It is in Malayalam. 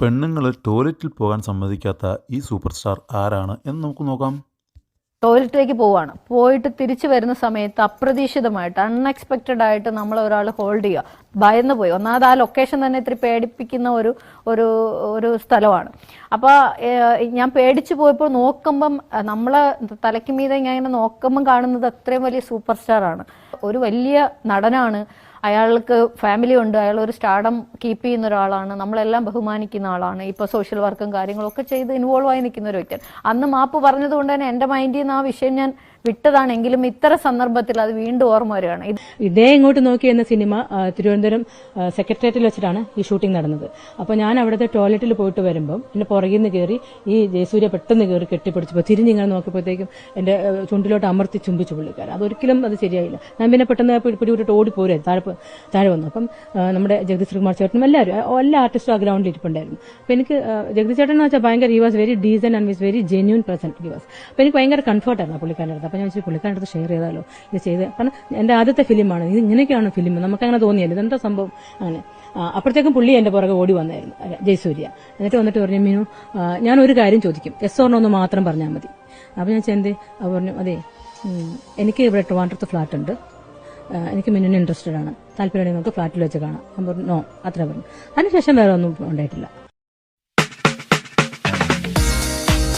പെണ്ണുങ്ങൾ ടോയ്ലറ്റിൽ പോകാൻ സമ്മതിക്കാത്ത ഈ സൂപ്പർ സ്റ്റാർ ആരാണ് എന്ന് നമുക്ക് നോക്കാം. ടോയ്ലറ്റിലേക്ക് പോവാണ്. പോയിട്ട് തിരിച്ചു വരുന്ന സമയത്ത് അപ്രതീക്ഷിതമായിട്ട് അൺഎക്സ്പെക്റ്റഡ് ആയിട്ട് നമ്മൾ ഒരാൾ ഹോൾഡ് ചെയ്യുക. ഭയന്ന് പോയി. ഒന്നാമത് ആ ലൊക്കേഷൻ തന്നെ ഇത്തിരി പേടിപ്പിക്കുന്ന ഒരു ഒരു ഒരു സ്ഥലമാണ്. അപ്പോൾ ഞാൻ പേടിച്ചു പോയപ്പോൾ നോക്കുമ്പം നമ്മളെ തലയ്ക്ക് മീതെ ഞാൻ ഇങ്ങനെ നോക്കുമ്പം കാണുന്നത് അത്രയും വലിയ സൂപ്പർ സ്റ്റാർ ആണ്. ഒരു വലിയ നടനാണ്. അയാൾക്ക് ഫാമിലി ഉണ്ട് അയാൾ ഒരു സ്റ്റാഡം കീപ്പ് ചെയ്യുന്ന ഒരാളാണ് നമ്മളെല്ലാം ബഹുമാനിക്കുന്ന ആളാണ്. ഇപ്പോൾ സോഷ്യൽ വർക്കും കാര്യങ്ങളൊക്കെ ചെയ്ത് ഇൻവോൾവ് ആയി നിൽക്കുന്ന ഒരു വ്യക്തിയാണ്. അന്ന് മാപ്പ് പറഞ്ഞതുകൊണ്ട് തന്നെ എന്റെ മൈൻഡിൽ നിന്ന് ആ വിഷയം ഞാൻ വിട്ടതാണെങ്കിലും ഇത്തരം സന്ദർഭത്തിൽ അത് വീണ്ടും ഓർമ്മ വരികയാണ്. ഇതേ ഇങ്ങോട്ട് നോക്കി എന്ന സിനിമ തിരുവനന്തപുരം സെക്രട്ടേറിയറ്റിൽ വെച്ചിട്ടാണ് ഈ ഷൂട്ടിംഗ് നടന്നത്. അപ്പോൾ ഞാൻ അവിടുത്തെ ടോയ്ലറ്റിൽ പോയിട്ട് വരുമ്പം എന്നെ പുറകിൽ നിന്ന് കയറി ഈ ജയസൂര്യ പെട്ടെന്ന് കയറി കെട്ടിപ്പിടിച്ചപ്പോൾ തിരിഞ്ഞിങ്ങനെ നോക്കിയപ്പോഴത്തേക്കും എന്റെ ചുണ്ടിലോട്ട് അമർത്തി ചുംബിച്ചു പുള്ളിക്കാരൻ. അതൊരിക്കലും അത് ശരിയായില്ല. ഞാൻ പിന്നെ പെട്ടെന്ന് പിടി- പിടിവിട്ടിട്ട് ഓടിപ്പോരെ താഴെ താഴെ വന്നു. അപ്പം നമ്മുടെ ജഗദീഷ് കുമാർ ചേട്ടനും എല്ലാവരും എല്ലാ ആർട്ടിസ്റ്റും ആ ഗ്രൗണ്ടിൽ ഇരിപ്പുണ്ടായിരുന്നു. അപ്പം എനിക്ക് ജഗദീഷ് ചേട്ടൻ എന്ന് വെച്ചാൽ ഭയങ്കര he was very decent and was very genuine present he was അപ്പം എനിക്ക് ഭയങ്കര കംഫർട്ടായിരുന്നു പുള്ളിക്കാരന്റെ അപ്പം ഞാൻ വെച്ചാൽ പുള്ളിക്കാരന്റെ അടുത്ത് ഷെയർ ചെയ്താലോ? ഇത് ചെയ്ത് കാരണം എന്റെ ആദ്യത്തെ ഫിലിമാണ്. ഇത് ഇങ്ങനെയൊക്കെയാണ് ഫിലിം. നമുക്ക് അങ്ങനെ തോന്നിയല്ലോ. ഇതെന്താ സംഭവം? അങ്ങനെ. അപ്പോഴത്തേക്കും പുള്ളി എന്റെ പുറകെ ഓടി വന്നായിരുന്നു. ജയസൂര്യ. എന്നിട്ട് വന്നിട്ട് പറഞ്ഞു മീനു ഞാൻ ഒരു കാര്യം ചോദിക്കും. എസ് ഓർണോ എന്ന് മാത്രം പറഞ്ഞാൽ മതി. അപ്പം ഞാൻ ചെന്തേ അവർ പറഞ്ഞു അതെ എനിക്ക് ഇവിടെ ട്രിവാൻഡ്രത്ത് ഫ്ലാറ്റ് ഉണ്ട്. എനിക്ക് മിന്നിന് ഇൻട്രസ്റ്റഡ് ആണ്. താല്പര്യമുണ്ടെങ്കിൽ നമുക്ക് ഫ്ലാറ്റിൽ വെച്ച് കാണാം. ഞാൻ പറഞ്ഞു നോ അത്ര പറഞ്ഞു. അതിനുശേഷം വേറെ ഒന്നും ഉണ്ടായിട്ടില്ല.